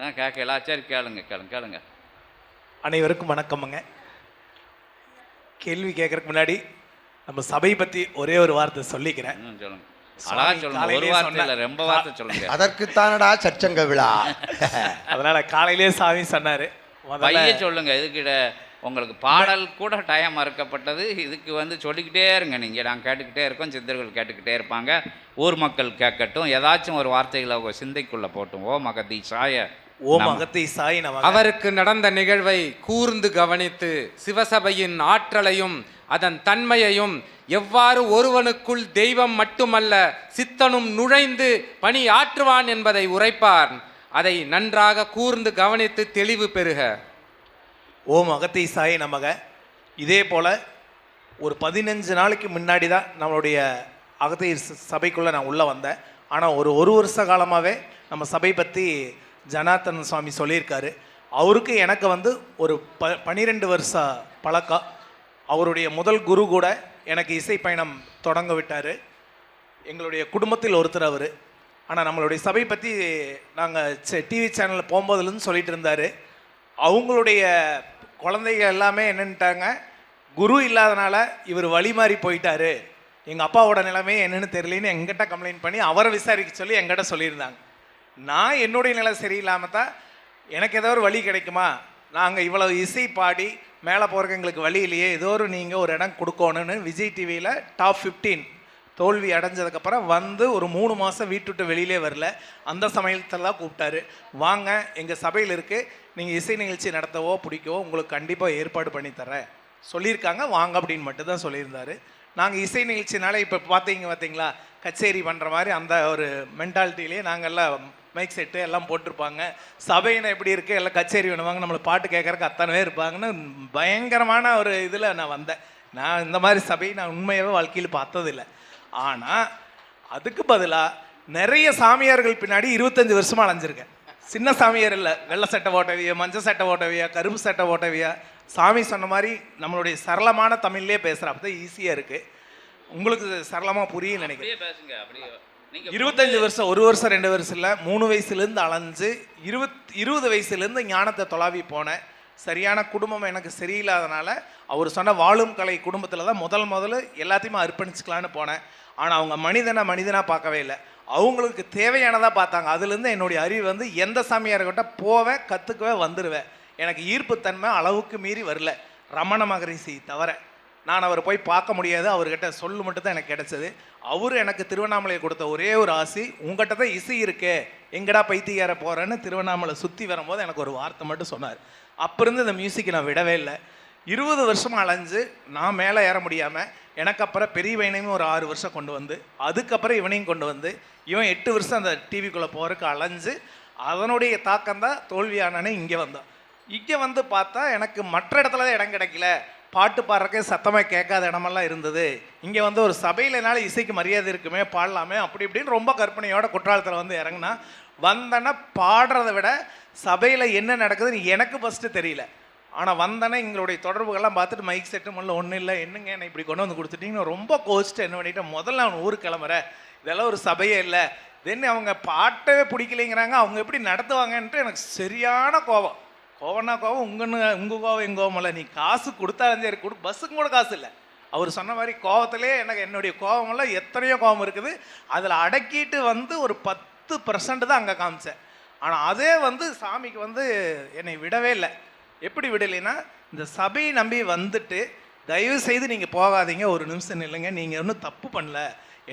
ஆ கேட்கல சரி கேளுங்க கேளுங்க கேளுங்க. அனைவருக்கும் வணக்கமுங்க. கேள்வி கேட்கறதுக்கு முன்னாடி நம்ம சபை பத்தி ஒரே ஒரு வார்த்தை சொல்லிக்கிறேன். ம் சொல்லுங்க. அழகா சொல்லுங்க. ஒரு காலையிலேயே வார்த்தை சொன்ன- இல்லை ரொம்ப வார்த்தை சொல்லுங்க. அதற்குத்தானடா சச்சங்க விழா? அதனால காலையிலேயே சாமி சொன்னாரு. முதல்ல பைய சொல்லுங்க உங்களுக்கு பாடல் கூட டைம் மறுக்கப்பட்டது. இதுக்கு வந்து சொல்லிக்கிட்டே இருங்க. நீங்கள் நாங்கள் கேட்டுக்கிட்டே இருக்கோம். சித்தர்கள் கேட்டுக்கிட்டே இருப்பாங்க. ஊர் மக்கள் கேட்கட்டும். ஏதாச்சும் ஒரு வார்த்தைகளை அவங்க சிந்தைக்குள்ளே போட்டும் ஓ மகதி சாய ஓம் அகத்தை சாய் நம. அவருக்கு நடந்த நிகழ்வை கூர்ந்து கவனித்து சிவசபையின் ஆற்றலையும் அதன் தன்மையையும் எவ்வாறு ஒருவனுக்குள் தெய்வம் மட்டுமல்ல சித்தனும் நுழைந்து பணி ஆற்றுவான் என்பதை உரைப்பார். அதை நன்றாக கூர்ந்து கவனித்து தெளிவு பெறுக. ஓம் அகத்தை சாய் நமக. இதே போல் ஒரு பதினஞ்சு நாளைக்கு முன்னாடி தான் நம்மளுடைய அகத்தை சபைக்குள்ளே நான் உள்ளே வந்தேன். ஆனால் ஒரு ஒரு வருஷ காலமாகவே நம்ம சபை பற்றி ஜனார்த்தன் சுவாமி சொல்லியிருக்காரு. அவருக்கு எனக்கு வந்து ஒரு ப பனிரெண்டு வருஷ பழக்கம். அவருடைய முதல் குரு கூட எனக்கு இசை பயணம் தொடங்க விட்டார். எங்களுடைய குடும்பத்தில் ஒருத்தர் அவர். ஆனால் நம்மளுடைய சபை பற்றி நாங்கள் டிவி சேனலில் போகும்போதுலேருந்து சொல்லிட்டு இருந்தார். அவங்களுடைய குழந்தைகள் எல்லாமே என்னன்ட்டாங்க குரு இல்லாதனால இவர் வழி மாறி போயிட்டாரு. எங்கள் அப்பாவோட நிலைமை என்னன்னு தெரியலன்னு எங்கிட்ட கம்ப்ளைண்ட் பண்ணி அவரை விசாரிக்க சொல்லி எங்கிட்ட சொல்லியிருந்தாங்க. நான் என்னுடைய நிலை சரியில்லாமல் தான் எனக்கு ஏதோ ஒரு வழி கிடைக்குமா? நாங்கள் இவ்வளவு இசை பாடி மேலே போகிறக்கு எங்களுக்கு வழி இல்லையே. ஏதோ ஒரு நீங்கள் ஒரு இடம் கொடுக்கணும்னு விஜய் டிவியில் டாப் 15 தோல்வி அடைஞ்சதுக்கப்புறம் வந்து ஒரு மூணு மாதம் வீட்டு விட்டு வெளியிலே வரல. அந்த சமயத்தெல்லாம் கூப்பிட்டாரு. வாங்க எங்கள் சபையில் இருக்குது நீங்கள் இசை நிகழ்ச்சி நடத்தவோ பிடிக்கவோ உங்களுக்கு கண்டிப்பாக ஏற்பாடு பண்ணி தரேன். சொல்லியிருக்காங்க. வாங்க அப்படின்னு மட்டும் தான் நாங்கள் இசை நிகழ்ச்சினால இப்போ பார்த்தீங்க பார்த்தீங்களா கச்சேரி பண்ணுற மாதிரி அந்த ஒரு மென்டாலிட்டிலே நாங்கள் எல்லாம் மைக் செட்டு எல்லாம் போட்டிருப்பாங்க. சபையினை எப்படி இருக்குது எல்லாம் கச்சேரி வேணுவாங்க நம்மளை பாட்டு கேட்கறக்கு அத்தனை பேர் இருப்பாங்கன்னு பயங்கரமான ஒரு இதில் நான் வந்தேன். நான் இந்த மாதிரி சபையை நான் உண்மையாகவே வாழ்க்கையில் பார்த்ததில்லை. ஆனால் அதுக்கு பதிலாக நிறைய சாமியார்கள் பின்னாடி இருபத்தஞ்சு வருஷமா அலைஞ்சிருக்கேன். சின்ன சாமியார் இல்லை. வெள்ளை சட்டை ஓட்டவியா மஞ்சள் சட்டை ஓட்டவியா கருப்பு சட்டை ஓட்டவியா சாமி சொன்ன மாதிரி நம்மளுடைய சரளமான தமிழ்லேயே பேசுகிற அப்போ தான் ஈஸியாக இருக்குது உங்களுக்கு சரளமாக புரியும் நினைக்கிறேன். இருபத்தஞ்சு வருஷம் ஒரு வருஷம் ரெண்டு வருஷம் இல்லை மூணு வயசுலேருந்து அலைஞ்சு இருபத் இருபது வயசுலேருந்து ஞானத்தை தொலாவி போனேன் சரியான குடும்பம் எனக்கு சரியில்லாதனால அவர் சொன்ன வாழும் கலை குடும்பத்தில் தான் முதல் முதல்ல எல்லாத்தையுமே அர்ப்பணிச்சுக்கலான்னு போனேன். ஆனால் அவங்க மனிதனை மனிதனாக பார்க்கவே இல்லை. அவங்களுக்கு தேவையானதாக பார்த்தாங்க. அதுலேருந்து என்னுடைய அறிவு வந்து எந்த சாமியார்கிட்ட போவேன் கற்றுக்கவே வந்துடுவேன் எனக்கு ஈர்ப்புத்தன்மை அளவுக்கு மீறி வரல. ரமண மகரிஷி தவிர நான் அவரை போய் பார்க்க முடியாது. அவர்கிட்ட சொல்லு மட்டும் தான் எனக்கு கிடைச்சது. அவர் எனக்கு திருவண்ணாமலையை கொடுத்த ஒரே ஒரு ஆசை உங்ககிட்ட தான் இசை இருக்கே. எங்கடா பைத்தியார போகிறேன்னு திருவண்ணாமலை சுற்றி வரும்போது எனக்கு ஒரு வார்த்தை மட்டும் சொன்னார். அப்போ இருந்து இந்த மியூசிக்கை நான் விடவே இல்லை. இருபது வருஷமாக அலைஞ்சு நான் மேலே ஏற முடியாமல் எனக்கு அப்புறம் பெரிய பையனையும் ஒரு ஆறு வருஷம் கொண்டு வந்து அதுக்கப்புறம் இவனையும் கொண்டு வந்து இவன் எட்டு வருஷம் அந்த டிவிக்குள்ளே போகிறதுக்கு அலைஞ்சு அதனுடைய தாக்கம் தான் தோல்வியானனே இங்கே வந்தான். இங்கே வந்து பார்த்தா எனக்கு மற்ற இடத்துல தான் இடம் கிடைக்கல. பாட்டு பாடுறக்கே சத்தமாக கேட்காத இடமெல்லாம் இருந்தது. இங்கே வந்து ஒரு சபையில் இசைக்கு மரியாதை இருக்குமே பாடலாமே அப்படி இப்படின்னு ரொம்ப கற்பனையோட குற்றாலத்தில் வந்து இறங்குனா வந்தேன்னா பாடுறத விட சபையில் என்ன நடக்குதுன்னு எனக்கு ஃபஸ்ட்டு தெரியல. ஆனால் வந்தோன்னே எங்களுடைய தொடர்புகள்லாம் பார்த்துட்டு மைக் செட்டு முதல்ல ஒன்றும் இல்லை. என்னங்க என்னை இப்படி கொண்டு வந்து கொடுத்துட்டீங்கன்னு ரொம்ப கோச்சிட்டு என்ன பண்ணிட்டேன் முதல்ல அவன் ஊருக்கு கிளம்புற. இதெல்லாம் ஒரு சபையே இல்லை. தென் அவங்க பாட்டவே பிடிக்கலைங்கிறாங்க. அவங்க எப்படி நடத்துவாங்கன்ட்டு எனக்கு சரியான கோபம். கோவம்னா கோவம் உங்கன்னு உங்கள் கோவம் எங்கள் கோவம் இல்லை. நீ காசு கொடுத்தாலும் சரி கொடு. பஸ்ஸுக்கும் கூட காசு இல்லை. அவர் சொன்ன மாதிரி கோவத்திலே எனக்கு என்னுடைய கோவமெல்லாம் எத்தனையோ கோவம் இருக்குது. அதில் அடக்கிட்டு வந்து ஒரு பத்து பர்சன்ட் தான் அங்கே காமிச்சேன். ஆனால் அதே வந்து சாமிக்கு வந்து என்னை விடவே இல்லை. எப்படி விடலைன்னா இந்த சபையை நம்பி வந்துட்டு தயவு செய்து நீங்கள் போகாதீங்க ஒரு நிமிஷம் நில்லுங்க நீங்கள் ஒன்றும் தப்பு பண்ணல.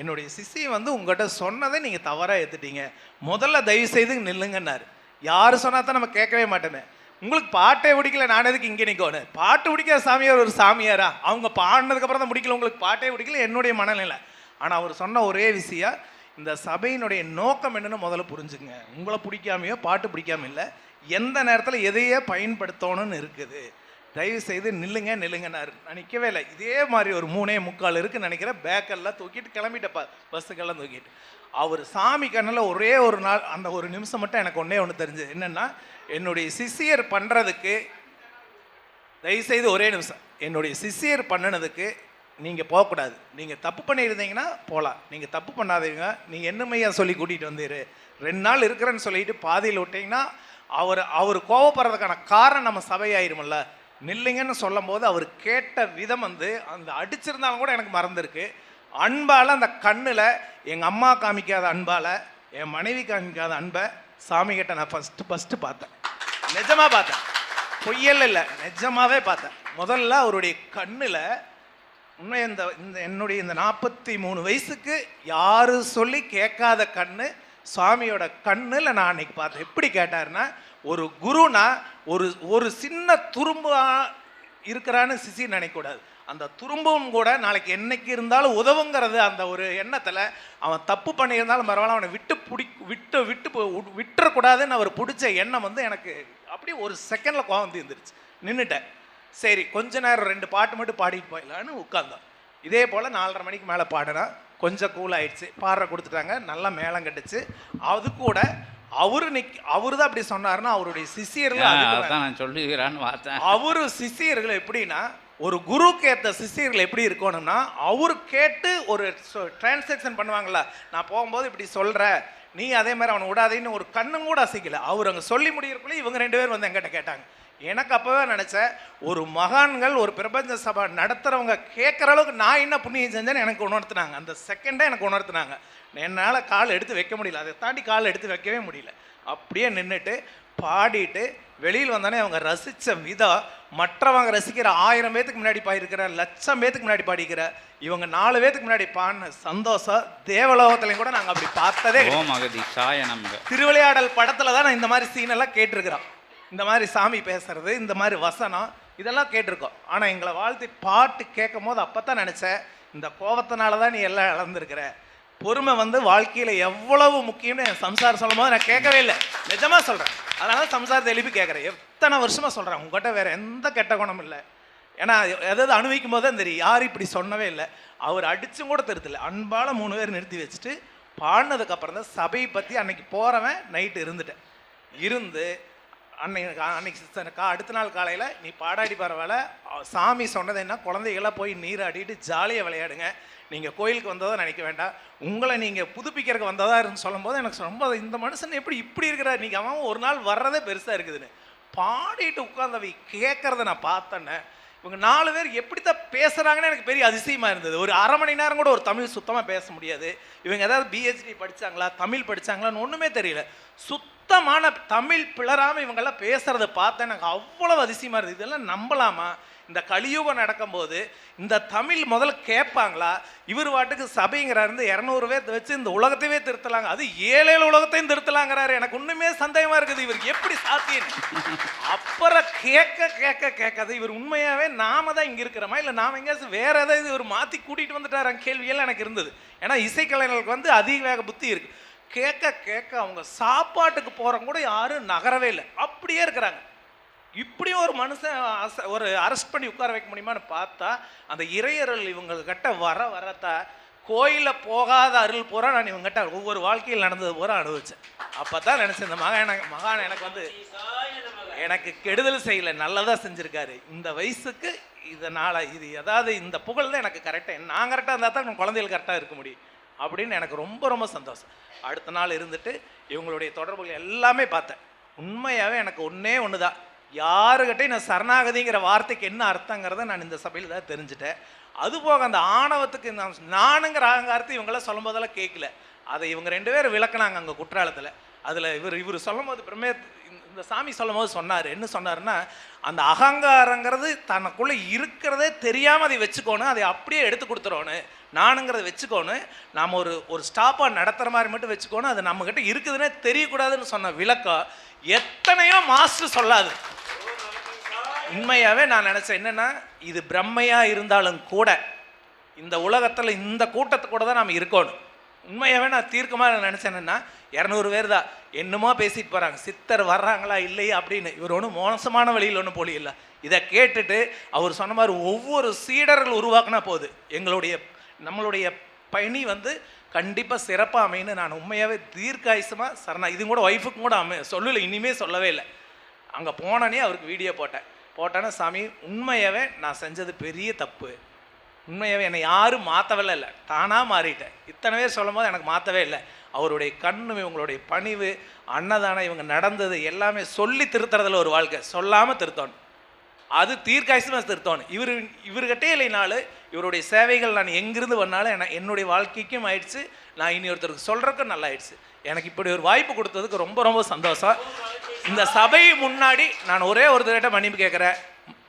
என்னுடைய சிசி வந்து உங்கள்கிட்ட சொன்னதை நீங்கள் தவறாக ஏற்றுட்டீங்க முதல்ல தயவு செய்து நில்லுங்கன்னாரு. யார் சொன்னால் தான் நம்ம கேட்கவே மாட்டோமே. உங்களுக்கு பாட்டே பிடிக்கல நான் எதுக்கு இங்கே நிற்கணும் பாட்டு பிடிக்காத சாமியார் ஒரு சாமியாரா? அவங்க பாடினதுக்கப்புறம் தான் பிடிக்கல உங்களுக்கு பாட்டே பிடிக்கல என்னுடைய மனநிலை. ஆனால் அவர் சொன்ன ஒரே விஷயம் இந்த சபையினுடைய நோக்கம் என்னன்னு முதல்ல புரிஞ்சுங்க உங்களை பிடிக்காமையோ பாட்டு பிடிக்காம இல்லை. எந்த நேரத்தில் எதையே பயன்படுத்தணும்னு இருக்குது. தயவு செய்து நில்லுங்க. நில்லுங்கன்னாரு நான் நிற்கவே இல்லை. இதே மாதிரி ஒரு மூணே முக்கால் இருக்குன்னு நினைக்கிறேன் பேக்கெல்லாம் தூக்கிட்டு கிளம்பிட்டப்பா பஸ்ஸுக்கெல்லாம் தூக்கிட்டு. அவர் சாமி கண்ணில் ஒரே ஒரு நாள் அந்த ஒரு நிமிஷம் மட்டும் எனக்கு ஒன்றே ஒன்று தெரிஞ்சது. என்னென்னா என்னுடைய சிசியர் பண்ணுறதுக்கு தயவுசெய்து ஒரே நிமிஷம். என்னுடைய சிசியர் பண்ணினதுக்கு நீங்கள் போகக்கூடாது. நீங்கள் தப்பு பண்ணியிருந்தீங்கன்னா போகலாம் நீங்கள் தப்பு பண்ணாதீங்க. நீங்கள் என்னமையா சொல்லி கூட்டிகிட்டு வந்துடு ரெண்டு நாள் இருக்கிறேன்னு சொல்லிட்டு பாதியில் விட்டீங்கன்னா அவர் அவர் கோவப்படுறதுக்கான காரணம் நம்ம சபையாயிருமில்ல நில்லுங்கன்னு சொல்லும் போது அவர் கேட்ட விதம் வந்து அந்த அடிச்சிருந்தாலும் கூட எனக்கு மறந்துருக்கு. அன்பால் அந்த கண்ணில் எங்கள் அம்மா காமிக்காத அன்பால் என் மனைவி காமிக்காத அன்பை சாமி கிட்ட நான் ஃபஸ்ட்டு ஃபஸ்ட்டு பார்த்தேன். நிஜமாக பார்த்தேன். பொய்யல் இல்லை நிஜமாகவே பார்த்தேன். முதல்ல அவருடைய கண்ணில் உண்மை இந்த இந்த என்னுடைய இந்த நாற்பத்தி மூணு வயசுக்கு யாரும் சொல்லி கேட்காத கண்ணு சுவாமியோட கண்ணில் நான் அன்னைக்கு பார்த்தேன். எப்படி கேட்டாருன்னா ஒரு குருனா ஒரு ஒரு சின்ன துரும்பா இருக்கிறான்னு சிசி நினைக்கக்கூடாது அந்த துரும்பும் கூட நாளைக்கு என்னைக்கு இருந்தாலும் உதவுங்கிறது அந்த ஒரு எண்ணத்தில் அவன் தப்பு பண்ணியிருந்தாலும் பரவாயில்ல அவனை விட்டு பிடி விட்டு விட்டு விட்- விட்டுறக்கூடாதுன்னு அவர் பிடிச்ச எண்ணம் வந்து எனக்கு அப்படியே ஒரு செகண்டில் கோவம் தீர்ந்துருச்சு. நின்றுட்டேன் சரி கொஞ்ச நேரம் ரெண்டு பாட்டு மட்டும் பாடிட்டு போயிடலான்னு உட்காந்தான் இதே போல் நாலரை மணிக்கு மேலே பாடினா கொஞ்சம் கூல் ஆயிடுச்சு. பாடுற கொடுத்துட்டாங்க நல்லா மேளம் கட்டுச்சு. அது கூட அவரு நிக் அவரு தான் அப்படி சொன்னாருன்னா அவருடைய அதான் நான் சொல்லுகிறான்னு பார்த்தேன். அவரு சிஷியர்கள் எப்படின்னா ஒரு குருக்கு ஏற்ற சிஷியர்கள் எப்படி இருக்கணும்னா அவர் கேட்டு ஒரு டிரான்சாக்ஷன் பண்ணுவாங்கல்ல நான் போகும்போது இப்படி சொல்கிறேன் நீ அதே மாதிரி அவனை விடாதேன்னு ஒரு கண்ணும் கூட அசைக்கல. அவர் அங்கே சொல்லி முடியறக்குள்ளே இவங்க ரெண்டு பேரும் வந்து என்கிட்ட கேட்டாங்க. எனக்கு அப்போவே நினச்சேன் ஒரு மகான்கள் ஒரு பிரபஞ்ச சபை நடத்துகிறவங்க கேட்குற அளவுக்கு நான் என்ன புண்ணியம் செஞ்சேன்னு எனக்கு உணர்த்தினாங்க. அந்த செகண்டே எனக்கு உணர்த்தினாங்க. என்னால் கால் எடுத்து வைக்க முடியல. அதை தாண்டி கால் எடுத்து வைக்கவே முடியல. அப்படியே நின்றுட்டு பாடிட்டு வெளியில் வந்தானே அவங்க ரசித்த விதம் மற்றவங்க ரசிக்கிற ஆயிரம் பேத்துக்கு முன்னாடி பாடியிருக்கிற லட்சம் பேத்துக்கு முன்னாடி பாடிக்கிற இவங்க நாலு பேத்துக்கு முன்னாடி பாடின சந்தோஷம் தேவலோகத்துலையும் கூட நாங்கள் அப்படி பார்த்ததே திருவிளையாடல் படத்துல தான் நான் இந்த மாதிரி சீன் எல்லாம் கேட்டிருக்கிறோம் இந்த மாதிரி சாமி பேசுறது இந்த மாதிரி வசனம் இதெல்லாம் கேட்டிருக்கோம். ஆனால் எங்களை வாழ்த்தி பாட்டு கேட்கும் போது அப்பதான் நினச்சேன் இந்த கோபத்தினால தான் நீ எல்லாம் இழந்திருக்கிற. பொறுமை வந்து வாழ்க்கையில் எவ்வளவு முக்கியம்னு என் சம்சாரம் சொல்லும் போது நான் கேட்கவே இல்லை. நிஜமாக சொல்கிறேன் அதனால சம்சாரத்தை எழுப்பி கேட்குறேன். எத்தனை வருஷமாக சொல்கிறேன் உங்ககிட்ட வேற எந்த கெட்ட குணம் இல்லை. ஏன்னா எதாவது அனுபவிக்கும் போது தான் தெரியும். யாரும் இப்படி சொன்னவே இல்லை. அவர் அடித்தும் கூட திருத்தல. அன்பால் மூணு பேர் நிறுத்தி வச்சுட்டு பாடினதுக்கப்புறம் தான் சபையை பற்றி அன்னைக்கு போகிறவன் நைட்டு இருந்துட்டேன். இருந்து அன்னைக்கு அன்னைக்கு அடுத்த நாள் காலையில் நீ பாடாடி பரவாயில்ல சாமி சொன்னது என்ன குழந்தைகளாக போய் நீராடிட்டு ஜாலியாக விளையாடுங்க. நீங்கள் கோயிலுக்கு வந்ததாக நினைக்க வேண்டாம். உங்களை நீங்கள் புதுப்பிக்கிறதுக்கு வந்ததாக இருந்து சொல்லும்போது எனக்கு ரொம்ப இந்த மனுஷன் எப்படி இப்படி இருக்கிறார்? நீங்கள் அவன் ஒரு நாள் வர்றதே பெருசாக இருக்குதுன்னு. பாடிட்டு உட்காந்தவை கேட்குறத நான் பார்த்தேன்னே இவங்க நாலு பேர் எப்படித்தான் பேசுகிறாங்கன்னு எனக்கு பெரிய அதிசயமாக இருந்தது. ஒரு அரை மணி நேரம் கூட ஒரு தமிழ் சுத்தமாக பேச முடியாது. இவங்க ஏதாவது பிஹெச்டி படித்தாங்களா தமிழ் படித்தாங்களான்னு ஒன்றுமே தெரியல. சுத்தமான தமிழ் பிளராமல் இவங்கெல்லாம் பேசுகிறத பார்த்தா எனக்கு அவ்வளவு அதிசயமாக இருக்குது இதெல்லாம் நம்பலாமா? இந்த கலியுகம் நடக்கும்போது இந்த தமிழ் முதல்ல கேட்பாங்களா? இவர் வாட்டுக்கு சபைங்கிறார் இருந்து இரநூறு பேர் வச்சு இந்த உலகத்தையே திருத்தலாங்க. அது ஏழு ஏழு உலகத்தையும் திருத்தலாங்கிறாரு. எனக்கு ஒன்றுமே சந்தேகமாக இருக்குது. இவர் எப்படி சாத்தியம் அப்புறம் கேட்க கேட்க கேட்காது இவர் உண்மையாகவே நாம தான் இங்கே இருக்கிறோமா? இல்லை நாம எங்கேயாச்சும் வேறு ஏதாவது இவர் மாற்றி கூட்டிகிட்டு வந்துட்டாரான் கேள்வியெல்லாம் எனக்கு இருந்தது. ஏன்னா இசைக்கலைஞர்களுக்கு வந்து அதிக வேக புத்தி இருக்குது கேட்க கேட்க அவங்க சாப்பாட்டுக்கு போகிறவங்க கூட யாரும் நகரவே இல்லை. அப்படியே இருக்கிறாங்க. இப்படியும் ஒரு மனுஷன் அச- ஒரு அரெஸ்ட் பண்ணி உட்கார வைக்க முடியுமான்னு பார்த்தா அந்த இறையருள் இவங்கக்கிட்ட வர வரத்தா கோயிலில் போகாத அருள் பூரா நான் இவங்ககிட்ட ஒவ்வொரு வாழ்க்கையில் நடந்தது பூரா அனுபவிச்சேன். அப்போ தான் நினச்சேன் இந்த மகான எனக்கு மகான் எனக்கு வந்து எனக்கு கெடுதல் செய்யலை நல்லதாக செஞ்சுருக்காரு. இந்த வயசுக்கு இதனால் இது அதாவது இந்த புகழ் தான் எனக்கு கரெக்டாக நான் கரெக்டாக இருந்தால் தான் குழந்தைகள் கரெக்டாக இருக்க முடியும். அப்படின்னு எனக்கு ரொம்ப ரொம்ப சந்தோஷம். அடுத்த நாள் இருந்துட்டு இவங்களுடைய தொடர்புகள் எல்லாமே பார்த்தேன். உண்மையாகவே எனக்கு ஒன்றே ஒன்று தான் யாருக்கிட்டையும் நான் சரணாகதிங்கிற வார்த்தைக்கு என்ன அர்த்தங்கிறத நான் இந்த சபையில் தான் தெரிஞ்சுட்டேன். அதுபோக அந்த ஆணவத்துக்கு நான் நானுங்கிற அகங்காரத்தை இவங்களாம் சொல்லும் போதெல்லாம் கேட்கல அதை இவங்க ரெண்டு பேரும் விளக்குனாங்க அங்கே குற்றாலத்தில். அதில் இவர் இவர் சொல்லும் போது பிரமே இந்த சாமி சொல்லும் போது சொன்னார். என்ன சொன்னார்னா அந்த அகங்காரங்கிறது தனக்குள்ளே இருக்கிறதே தெரியாமல் அதை வச்சுக்கோணும் அதை அப்படியே எடுத்து கொடுத்துறோன்னு நானுங்கிறத வச்சுக்கோணும் நாம் ஒரு ஒரு ஸ்டாப்பாக நடத்துகிற மாதிரி மட்டும் வச்சுக்கோணும் அது நம்மக்கிட்ட இருக்குதுன்னே தெரியக்கூடாதுன்னு சொன்ன விளக்கம் எத்தனையோ மாஸ்டர் சொல்லாது. உண்மையாகவே நான் நினச்சேன் என்னென்னா இது பிரம்மையாக இருந்தாலும் கூட இந்த உலகத்தில் இந்த கூட்டத்து கூட தான் நாம் இருக்கணும் உண்மையாகவே நான் தீர்க்கமாக நினச்சேன்னா இரநூறு பேர் தான் என்னமோ பேசிட்டு போகிறாங்க சித்தர் வர்றாங்களா இல்லையா அப்படின்னு. இவர் ஒன்றும் மோசமான வழியில் ஒன்றும் போலி இல்லை இதை கேட்டுட்டு அவர் சொன்ன மாதிரி ஒவ்வொரு சீடர்கள் உருவாக்குனா போகுது எங்களுடைய நம்மளுடைய பயணி வந்து கண்டிப்பாக சிறப்பாக அமைன்னு நான் உண்மையாகவே தீர்க்காயுசமாக சரணா இது கூட ஒய்ஃபுக்கும் கூட அமை சொல்லலை இனிமே சொல்லவே இல்லை. அங்கே போனோன்னே அவருக்கு வீடியோ போட்டேன். போட்டேன்னா சாமி உண்மையாகவே நான் செஞ்சது பெரிய தப்பு. உண்மையாகவே என்னை யாரும் மாற்றவே இல்லை. தானாக மாறிட்டேன். இத்தனை பேர் சொல்லும் போது எனக்கு மாற்றவே இல்லை. அவருடைய கண்ணு இவங்களுடைய பணிவு அன்னதானம் இவங்க நடந்தது எல்லாமே சொல்லி திருத்துறதுல ஒரு வாழ்க்கை. சொல்லாமல் திருத்தணும். அது தீர்க்காயசமாக திருத்தணும். இவர் இவர்கிட்டே இல்லைனாலும் இவருடைய சேவைகள் நான் எங்கிருந்து பண்ணாலும் என என்னுடைய வாழ்க்கைக்கும் ஆயிடுச்சு. நான் இனி ஒருத்தருக்கு சொல்கிறதுக்கும் நல்லா ஆயிடுச்சு எனக்கு இப்படி ஒரு வாய்ப்பு கொடுத்ததுக்கு ரொம்ப ரொம்ப சந்தோஷம். இந்த சபை முன்னாடி நான் ஒரே ஒருத்தர்கிட்ட மன்னிப்பு கேட்குறேன்.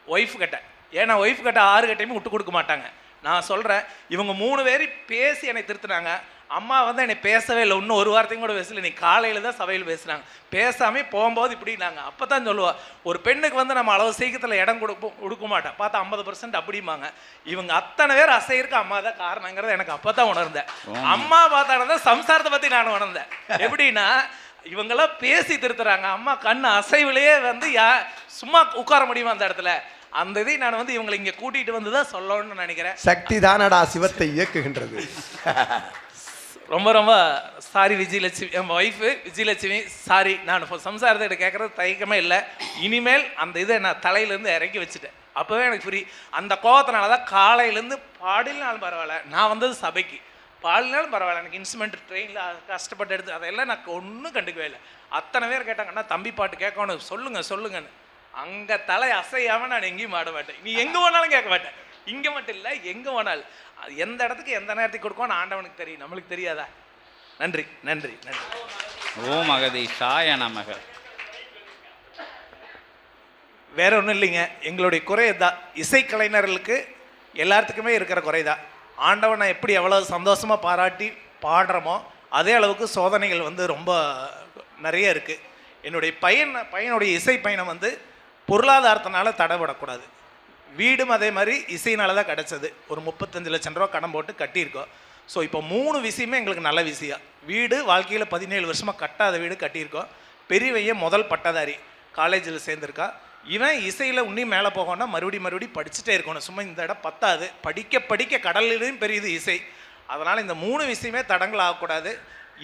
ஒய்ஃப் கிட்ட. ஏன்னா ஒய்ஃப் கிட்ட ஆறு கிட்டையுமே விட்டு கொடுக்க மாட்டாங்க. நான் சொல்கிறேன் இவங்க மூணு பேரும் பேசி என்னை திருத்துனாங்க. அம்மா வந்து என்னை பேசவே இல்லை. இன்னும் ஒரு வார்த்தையும் கூட பேசல. நீ காலையில் தான் சபையில் பேசுனாங்க. பேசாமே போகும்போது இப்படினாங்க அப்போ தான் சொல்லுவா ஒரு பெண்ணுக்கு வந்து நம்ம அளவு சீக்கிரத்தில் இடம் கொடுப்போம் கொடுக்க மாட்டேன். பார்த்தா ஐம்பது பர்சன்ட் அப்படிம்பாங்க. இவங்க அத்தனை பேர் அசையிருக்கு அம்மா தான் காரணங்கிறத எனக்கு அப்போ தான் உணர்ந்தேன் அம்மா பார்த்தானதான் சம்சாரத்தை பற்றி நான் உணர்ந்தேன். எப்படின்னா இவங்கெல்லாம் பேசி திருத்துறாங்க. அம்மா கண் அசைவிலேயே வந்து யா சும்மா உட்கார முடியுமா அந்த இடத்துல? அந்த இதை நான் வந்து இவங்களை இங்கே கூட்டிகிட்டு வந்து தான் சொல்லணும்னு நினைக்கிறேன். சக்தி தானடா சிவத்தை இயக்குகின்றது. ரொம்ப ரொம்ப சாரி விஜயலட்சுமி என் ஒய்ஃபு விஜயலட்சுமி சாரி நான் இப்போ சம்சாரத்தை கேட்குறது தயக்கமே இல்லை. இனிமேல் அந்த இதை நான் தலையிலேருந்து இறக்கி வச்சுட்டேன். அப்போவே எனக்கு புரி அந்த கோவத்தினால தான் காலையிலேருந்து பாடினாலும் பரவாயில்ல நான் வந்தது சபைக்கு. பாடினாலும் பரவாயில்ல எனக்கு இன்ஸ்ட்ருமெண்ட் ட்ரெயினில் கஷ்டப்பட்டு எடுத்து அதெல்லாம் நான் ஒன்றும் கண்டுக்கவே இல்லை. அத்தனை பேர் கேட்டாங்கன்னா தம்பி பாட்டு கேட்கணும் சொல்லுங்க சொல்லுங்கன்னு. அங்கே தலை அசையாமல் நான் எங்கேயும் ஆட மாட்டேன். நீ எங்கே வேணாலும் கேட்க மாட்டேன். இங்கே மட்டும் இல்லை எங்கே வேணாலும் அது எந்த இடத்துக்கு எந்த நேரத்துக்கு கொடுக்கணும் ஆண்டவனுக்கு தெரியும். நம்மளுக்கு தெரியாதா? நன்றி நன்றி நன்றி. ஓம் அகதீஷாய நமக. வேற ஒன்றும் இல்லைங்க. எங்களுடைய குறை தான் இசைக்கலைஞர்களுக்கு எல்லாத்துக்குமே இருக்கிற குறை தான். ஆண்டவனை எப்படி எவ்வளோ சந்தோஷமாக பாராட்டி பாடுறோமோ அதே அளவுக்கு சோதனைகள் வந்து ரொம்ப நிறைய இருக்குது என்னுடைய பையன் பையனுடைய இசை பயணம் வந்து பொருளாதாரத்தினால தடைபடக்கூடாது. வீடும் அதே மாதிரி இசையினால தான் கிடச்சது. ஒரு முப்பத்தஞ்சு லட்சம் ரூபா கடன் போட்டு கட்டியிருக்கோம். ஸோ இப்போ மூணு விஷயமே எங்களுக்கு நல்ல விஷயம் வீடு வாழ்க்கையில் பதினேழு வருஷமாக கட்டாத வீடு கட்டியிருக்கோம். பெரியவையன் முதல் பட்டதாரி. காலேஜில் சேர்ந்துருக்கா. இவன் இசையில் இன்னும் மேலே போகணும்னா மறுபடி மறுபடி படிச்சுட்டே இருக்கணும். சும்மா இந்த இடம் பத்தாது. படிக்க படிக்க கடலிலும் பெரியது இசை. அதனால் இந்த மூணு விஷயமே தடங்கள் ஆகக்கூடாது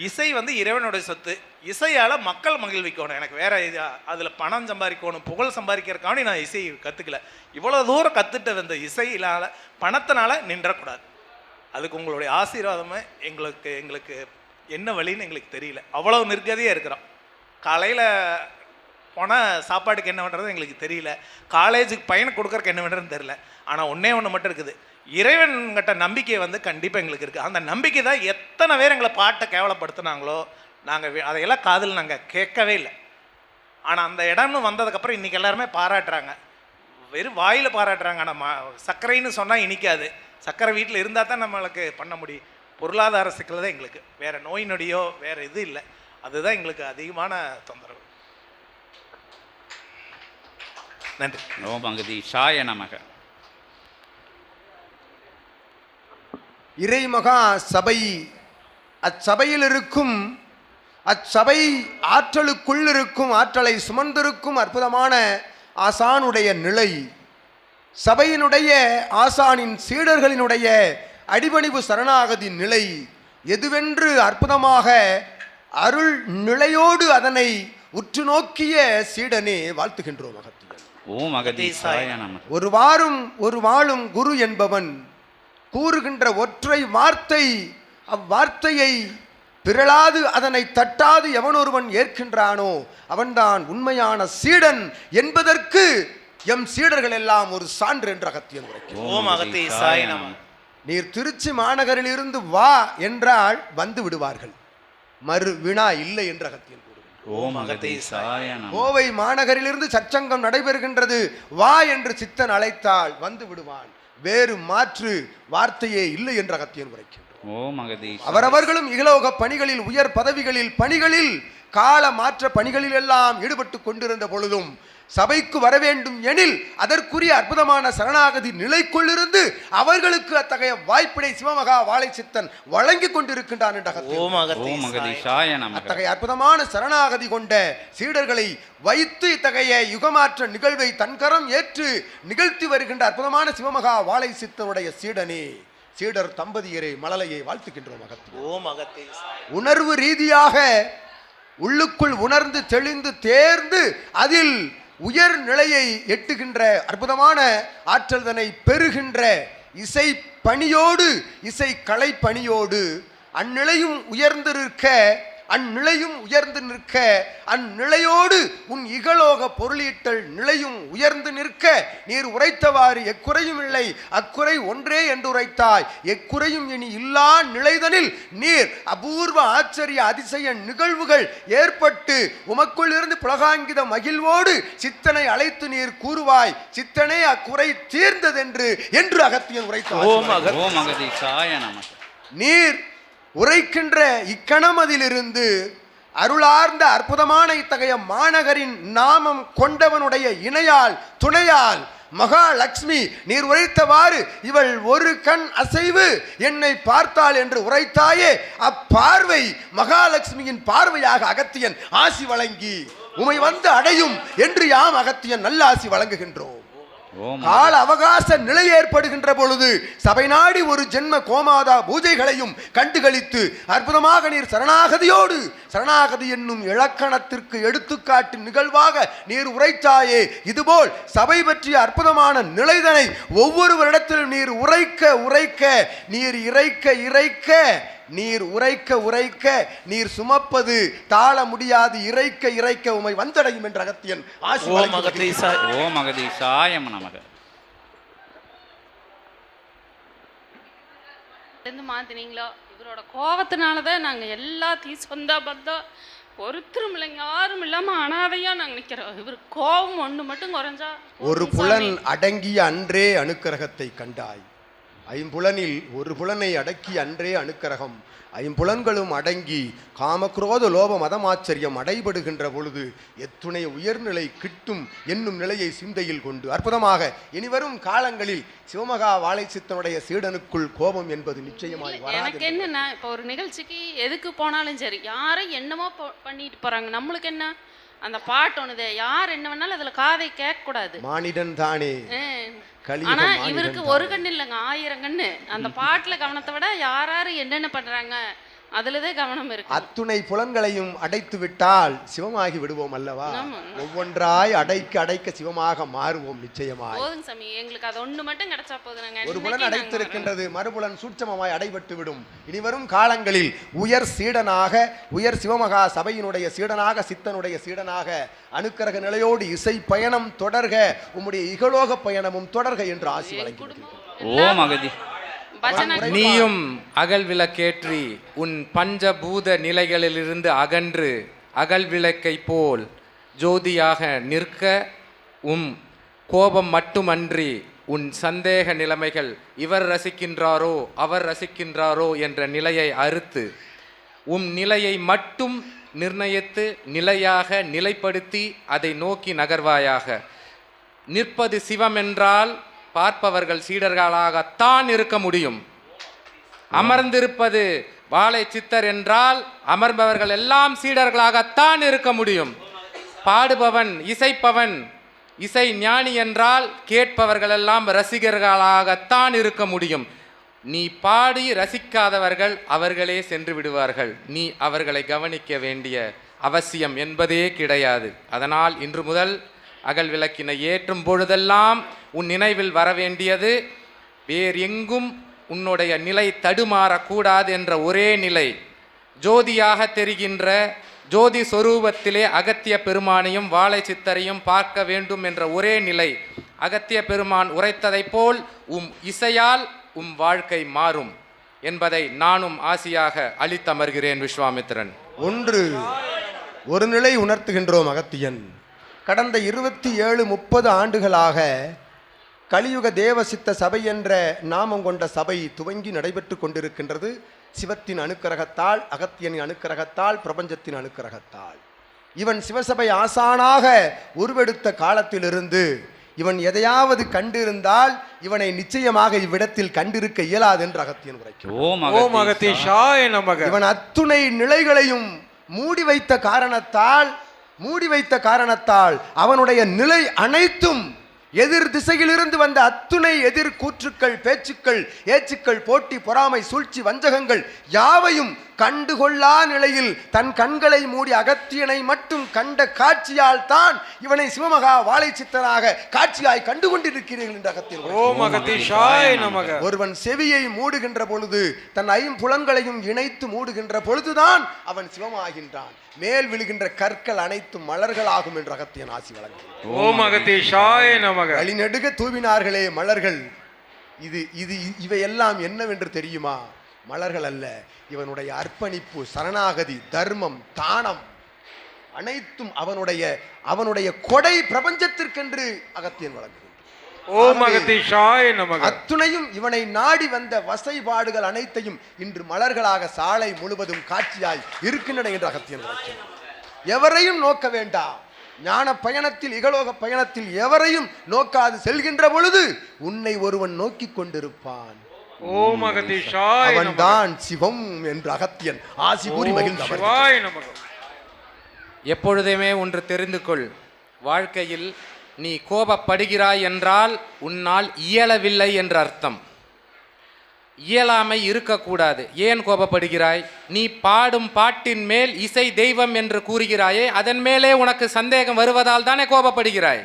இசை வந்து இறைவனுடைய சொத்து. இசையால் மக்கள் மகிழ்விக்கணும். எனக்கு வேற இது அதில் பணம் சம்பாதிக்கணும் புகழ் சம்பாதிக்கிறக்காண்டி நான் இசை கற்றுக்கல இவ்வளோ தூரம் கற்றுட்டு இந்த இசையினால் பணத்தினால நின்றக்கூடாது. அதுக்கு உங்களுடைய ஆசீர்வாதமே எங்களுக்கு எங்களுக்கு என்ன வழின்னு எங்களுக்கு தெரியல. அவ்வளோ நிர்கதியாக இருக்கிறோம். காலையில் போனால் சாப்பாட்டுக்கு என்ன பண்ணுறது எங்களுக்கு தெரியல. காலேஜுக்கு பையனை கொடுக்கறக்கு என்ன பண்ணுறதுன்னு தெரியல. ஆனால் ஒன்றே ஒன்று மட்டும் இருக்குது. இறைவன்கிட்ட நம்பிக்கை வந்து கண்டிப்பாக எங்களுக்கு இருக்குது அந்த நம்பிக்கை தான் எத்தனை பேர் எங்களை பாட்டை கேவலப்படுத்துனாங்களோ நாங்கள் அதையெல்லாம் காதில் நாங்கள் கேட்கவே இல்லை. ஆனால் அந்த இடம்னு வந்ததுக்கப்புறம் இன்றைக்கி எல்லாருமே பாராட்டுறாங்க. வெறும் வாயில் பாராட்டுறாங்க. ஆனால் மா சர்க்கரைன்னு சொன்னால் இனிக்காது. சர்க்கரை வீட்டில் இருந்தால் தான் நம்மளுக்கு பண்ண முடியும். பொருளாதார சிக்கல் தான் எங்களுக்கு. வேறு நோய் நொடியோ வேறு இது இல்லை. அதுதான் எங்களுக்கு அதிகமான தொந்தரவு. நன்றி. ஓம் சாய நமக. இறைமகா சபை. அச்சபையில் இருக்கும் அச்சபை ஆற்றலுக்குள் இருக்கும் ஆற்றலை சுமந்திருக்கும் அற்புதமான ஆசானுடைய நிலை. சபையினுடைய ஆசானின் சீடர்களினுடைய அடிபணிவு சரணாகதி நிலை. எதுவென்று அற்புதமாக அருள் நிலையோடு அதனை உற்று நோக்கிய சீடனே வாழ்த்துகின்றோம் அகத்தியன் ஓம் அகதீஷாய நமக ஒரு வாரும் ஒரு வாழும் குரு என்பவன். கூறுகின்ற ஒற்றை வார்த்தை அவ்வார்த்தையை பிறளாது அதனை தட்டாது எவனொருவன் ஏற்கின்றானோ அவன்தான் உண்மையான சீடன் என்பதற்கு எம் சீடர்கள் எல்லாம் ஒரு சான்று என்ற அகத்தியன் உரைக்கிறார் ஓம் அகத்தே சாய் நம. நீர் திருச்சி மாநகரிலிருந்து வா என்றால் வந்து விடுவார்கள். மறு வினா இல்லை என்ற நமக கோவை மாநகரிலிருந்து சச்சங்கம் நடைபெறுகின்றது. வா என்று சித்தன் அழைத்தால் வந்து விடுவான். வேறு மாற்று வார்த்தையே இல்லை என்ற அகத்தியன் அகதீஷ் அவரவர்களும் இகலோக பணிகளில் உயர் பதவிகளில் பணிகளில் கால மாற்ற பணிகளில் எல்லாம் ஈடுபட்டு கொண்டிருந்த பொழுதும் சபைக்கு வர வேண்டும் எனில் அதற்குரிய அற்புதமான சரணாகதி நிலைக்குள்ளிருந்து அவர்களுக்கு அத்தகைய வாய்ப்பினை சிவமகா வாழைச்சித்தன் வழங்கி கொண்டிருக்கின்றான் என்ற அத்தகைய அற்புதமான சரணாகதி கொண்ட சீடர்களை வைத்து இத்தகைய யுகமாற்ற நிகழ்வை தன்கரம் ஏற்று நிகழ்த்தி வருகின்ற அற்புதமான சிவமகா வாழை சித்தனுடைய சீடனே சீடர் தம்பதியரை மழலையை வாழ்த்துகின்றோம் அகத்தியன் ஓம் அகத்தே உணர்வு ரீதியாக உள்ளுக்குள் உணர்ந்து தெளிந்து தேர்ந்து அதில் உயர் நிலையை எட்டுகின்ற அற்புதமான ஆற்றல்தனை பெறுகின்ற இசை பணியோடு இசை கலை பணியோடு அந்நிலையும் உயர்ந்திருக்க அந்நிலையும் உயர்ந்து நிற்க அந்நிலையோடு உன் இகலோக பொருளீட்டல் நிலையும் உயர்ந்து நிற்க நீர் உரைத்தவாறு எக்குறையும் இல்லை. அக்குறை ஒன்றே என்று உரைத்தாய். எக்குறையும் இனி இல்லா நிலைதனில் நீர் அபூர்வ ஆச்சரிய அதிசய நிகழ்வுகள் ஏற்பட்டு உமக்குள் இருந்து புலகாங்கித மகிழ்வோடு சித்தனை அழைத்து நீர் கூறுவாய். சித்தனே அக்குறை தீர்ந்ததென்று என்று அகத்தியன் உரைத்தார். ஓம் அகதீசாய நீர் உரைக்கின்ற இக்கணமதிலிருந்து அருளார்ந்த அற்புதமான இத்தகைய மாநகரின் நாமம் கொண்டவனுடைய இணையால் துணையால் மகாலட்சுமி நீர் உரைத்தவாறு இவள் ஒரு கண் அசைவு என்னை பார்த்தாள் என்று உரைத்தாயே அப்பார்வை மகாலட்சுமியின் பார்வையாக அகத்தியன் ஆசி வழங்கி உமை வந்து அடையும் என்று யாம் அகத்தியன் நல்லாசி வழங்குகின்றோம். கால அவகாச நிலை ஏற்படுகின்ற பொழுது சபை நாடி ஒரு ஜென்ம கோமாதா பூஜைகளையும் கண்டுகளித்து அற்புதமாக நீர் சரணாகதியோடு சரணாகதி என்னும் இலக்கணத்திற்கு எடுத்துக்காட்டு நிகழ்வாக நீர் உரைத்தாயே. இதுபோல் சபை பற்றிய அற்புதமான நிலைதனை ஒவ்வொருவரிடத்திலும் நீர் உரைக்க உரைக்க நீர் இறைக்க இறைக்க நீர் உரைக்க உரைக்க நீர் சுமப்பது தாழ முடியாது இறைக்க இறைக்க உமை வந்தடையும் என்ற அகத்தியன் ஆசி ஓம் வழங்கி அகத்தீசாய் ஓம் அகதீசாய நமக. இருந்து மாத்தினீங்களோ இவரோட கோவத்தினால தான் நாங்கள் எல்லாத்தையும் சொந்த பந்தம் ஒருத்தரும் இல்லைங்க யாரும் இல்லாமல் அனாதையாக நாங்கள் நிற்கிறோம் இவர் கோவம் ஒன்று மட்டும் குறைஞ்சா ஒரு புலன். அடங்கிய அன்றே அணுக்கரகத்தை கண்டாய். ஐம்புலனில் ஒரு புலனை அடக்கி அன்றே அணுக்கரகம். ஐம்புலன்களும் அடங்கி காமக்ரோத லோப மதமாச்சரியம் அடைபடுகின்ற பொழுது எத்துணை உயர்நிலை கிட்டும் என்னும் நிலையை சிந்தையில் கொண்டு அற்புதமாக இனிவரும் காலங்களில் சிவமகா வாழைச்சித்தனுடைய சீடனுக்குள் கோபம் என்பது நிச்சயமாய் எனக்கு என்னன்னா இப்போ ஒரு நிகழ்ச்சிக்கு எதுக்கு போனாலும் சரி யாரும் என்னமோ பண்ணிட்டு போறாங்க. நம்மளுக்கு என்ன? அந்த பாட்டு ஒண்ணுதே. யார் என்ன வேணாலும் அதுல காதை கேட்கக்கூடாது. மானிடன் தானே. ஆனா இவருக்கு. ஒரு கண்ணு இல்லைங்க ஆயிரம் கண்ணு அந்த பாட்டுல கவனத்தை விட யார் யாரு என்னென்ன பண்றாங்க அதுலதான் கவனம் இருக்கு அத்துணை புலன்களையும் அடைத்து விட்டால் சிவமாகி விடுவோம் அல்லவா. ஒவ்வொன்றாய் அடைக்க அடைக்க சிவமாக மாறுவோம் நிச்சயமாய். போதுங்க சாமி எங்களுக்கு அது ஒண்ணு மட்டும் கிடைச்சா போதும் ஒரு புலன் அடைத்திருக்கின்றது மறுபுலன் சூட்சமமாய் அடைபட்டு விடும். இனிவரும் காலங்களில் உயர் சீடனாக உயர் சிவமகா சபையினுடைய சீடனாக சித்தனுடைய சீடனாக அனுக்கிரக நிலையோடு இசை பயணம் தொடர்க உம்முடைய இகலோக பயணமும் தொடர்க என்று ஆசி வழங்கி ஓம் அகதி பஜனை நீயும் அகல் விளக்கேற்றி உன் பஞ்சபூத நிலைகளிலிருந்து அகன்று அகல் விளக்கை போல் ஜோதியாக நிற்க உம் கோபம் மட்டுமன்றி உன் சந்தேக நிலைமைகள் இவர் ரசிக்கின்றாரோ அவர் ரசிக்கின்றாரோ என்ற நிலையை அறுத்து உம் நிலையை மட்டும் நிர்ணயித்து நிலையாக நிலைப்படுத்தி அதை நோக்கி நகர்வாயாக. நிற்பது சிவம் என்றால் பார்ப்பவர்கள் சீடர்களாகத்தான் இருக்க முடியும். அமர்ந்திருப்பது வாழை சித்தர் என்றால் அமர்பவர்கள் எல்லாம் சீடர்களாகத்தான் இருக்க முடியும். பாடுபவன் இசைப்பவன் இசை ஞானி என்றால் கேட்பவர்கள் எல்லாம் ரசிகர்களாகத்தான் இருக்க முடியும். நீ பாடி ரசிக்காதவர்கள் அவர்களே சென்று விடுவார்கள். நீ அவர்களை கவனிக்க வேண்டிய அவசியம் என்பதே கிடையாது. அதனால் இன்று முதல் அகல் விளக்கினை ஏற்றும் பொழுதெல்லாம் உன் நினைவில் வர வேண்டியது வேறு எங்கும் உன்னுடைய நிலை தடுமாறக்கூடாது என்ற ஒரே நிலை. ஜோதியாக தெரிகின்ற ஜோதி சொரூபத்திலே அகத்திய பெருமானையும் வாழை சித்தரையும் பார்க்க வேண்டும் என்ற ஒரே நிலை. அகத்திய பெருமான் உரைத்ததைப் போல் உம் இசையால் உம் வாழ்க்கை மாறும் என்பதை நானும் ஆசியாக அளித்தமர்கிறேன் விஸ்வாமித்திரன். ஒன்று ஒரு நிலை உணர்த்துகின்றோம் அகத்தியன். கடந்த இருபத்தி ஏழு முப்பது ஆண்டுகளாக கலியுக தேவசித்த சபை என்ற நாமம் கொண்ட சபை துவங்கி நடைபெற்று கொண்டிருக்கின்றது. சிவத்தின் அனுக்கிரகத்தால் அகத்தியனின் அனுக்கிரகத்தால் பிரபஞ்சத்தின் அனுக்கிரகத்தால். இவன் சிவசபை ஆசானாக உருவெடுத்த காலத்திலிருந்து இவன் எதையாவது கண்டிருந்தால் இவனை நிச்சயமாக இவ்விடத்தில் கண்டிருக்க இயலாது என்று அகத்தியன் நமக. இவன் அத்துணை நிலைகளையும் மூடி வைத்த காரணத்தால் மூடி வைத்த காரணத்தால் அவனுடைய நிலை அனைத்தும் எதிர் திசையிலிருந்து வந்த அத்துணை எதிர் கூற்றுக்கள் பேச்சுக்கள் ஏச்சுக்கள் போட்டி பொறாமை சூழ்ச்சி வஞ்சகங்கள் யாவையும் கண்டுகொள்ளா நிலையில் தன் கண்களை மூடி அகத்தியனை மட்டும் கண்ட காட்சியால் தான் இவனை சிவமகா வாழை சித்தனாக காட்சியாய் கண்டு கொண்டிருக்கிறீர்கள் என்று நமக. ஒருவன் செவியை மூடுகின்ற பொழுது தன் ஐம்புலன்களையும் இணைத்து மூடுகின்ற பொழுதுதான் அவன் சிவமாகின்றான். மேல் விழுகின்ற கற்கள் அனைத்தும் மலர்களாகும் என்று அகத்தியன் ஆசி வழங்குகிறான். ஓம் அகதீஷாய நமக. வழிநெடுக தூவினார்களே மலர்கள். இது இது இவையெல்லாம் என்னவென்று தெரியுமா? மலர்கள் அல்ல. இவனுடைய அர்ப்பணிப்பு சரணாகதி தர்மம் தானம் அனைத்தும் அவனுடைய அவனுடைய கொடை பிரபஞ்சத்திற்கென்று அகத்தியன் வழங்குகின்றான். அத்துணையும் இவனை நாடி வந்த வசைபாடுகள் அனைத்தையும் இன்று மலர்களாக சாலை முழுவதும் காட்சியாய் இருக்கின்றன என்று அகத்தியன். எவரையும் நோக்க வேண்டாம். ஞான பயணத்தில் இகலோக பயணத்தில் எவரையும் நோக்காது செல்கின்ற பொழுது உன்னை ஒருவன் நோக்கிக் கொண்டிருப்பான். ஓம் அகதீஷாய நமக. அவன்தான் சிவம் என்று அகத்தியன். ஆசி கூறி மகிழ்ந்தவர் எப்பொழுதுமே ஒன்று தெரிந்து கொள். வாழ்க்கையில் நீ கோபப்படுகிறாய் என்றால் உன்னால் இயலவில்லை என்று அர்த்தம். இயலாமை இருக்கக்கூடாது. ஏன் கோபப்படுகிறாய்? நீ பாடும் பாட்டின் மேல் இசை தெய்வம் என்று கூறுகிறாயே அதன் மேலே உனக்கு சந்தேகம் வருவதால் தானே கோபப்படுகிறாய்?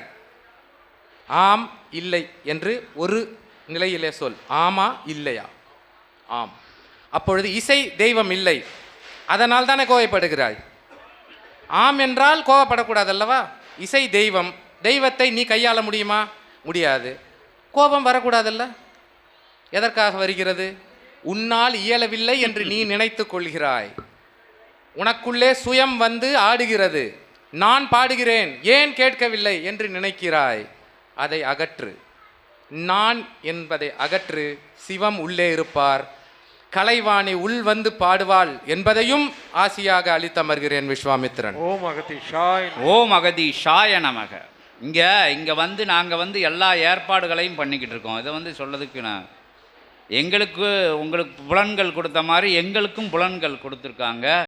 ஆம் இல்லை என்று ஒரு நிலையிலே சொல் ஆமா இல்லையா? ஆம். அப்பொழுது இசை தெய்வம் இல்லை. அதனால் தானே கோவப்படுகிறாய்? ஆம் என்றால் கோவப்படக்கூடாது அல்லவா? இசை தெய்வம் தெய்வத்தை நீ கையாள முடியுமா? முடியாது. கோபம் வரக்கூடாதல்ல? எதற்காக வருகிறது? உன்னால் இயலவில்லை என்று நீ நினைத்து கொள்கிறாய். உனக்குள்ளே சுயம் வந்து ஆடுகிறது. நான் பாடுகிறேன் ஏன் கேட்கவில்லை என்று நினைக்கிறாய்? அதை அகற்று. நான் என்பதை அகற்று சிவம் உள்ளே இருப்பார். கலைவாணி உள் வந்து பாடுவாள் என்பதையும் ஆசியாக அளித்தமர்கிறேன் விஸ்வாமித்திரன். ஓம் அகதீஷாய. ஓம் அகதீஷாய நமக. இங்கே இங்கே வந்து நாங்கள் வந்து எல்லா ஏற்பாடுகளையும் பண்ணிக்கிட்டு இருக்கோம். இதை வந்து சொல்லதுக்கு நான் எங்களுக்கு உங்களுக்கு புலன்கள் கொடுத்த மாதிரி எங்களுக்கும் புலன்கள் கொடுத்துருக்காங்க.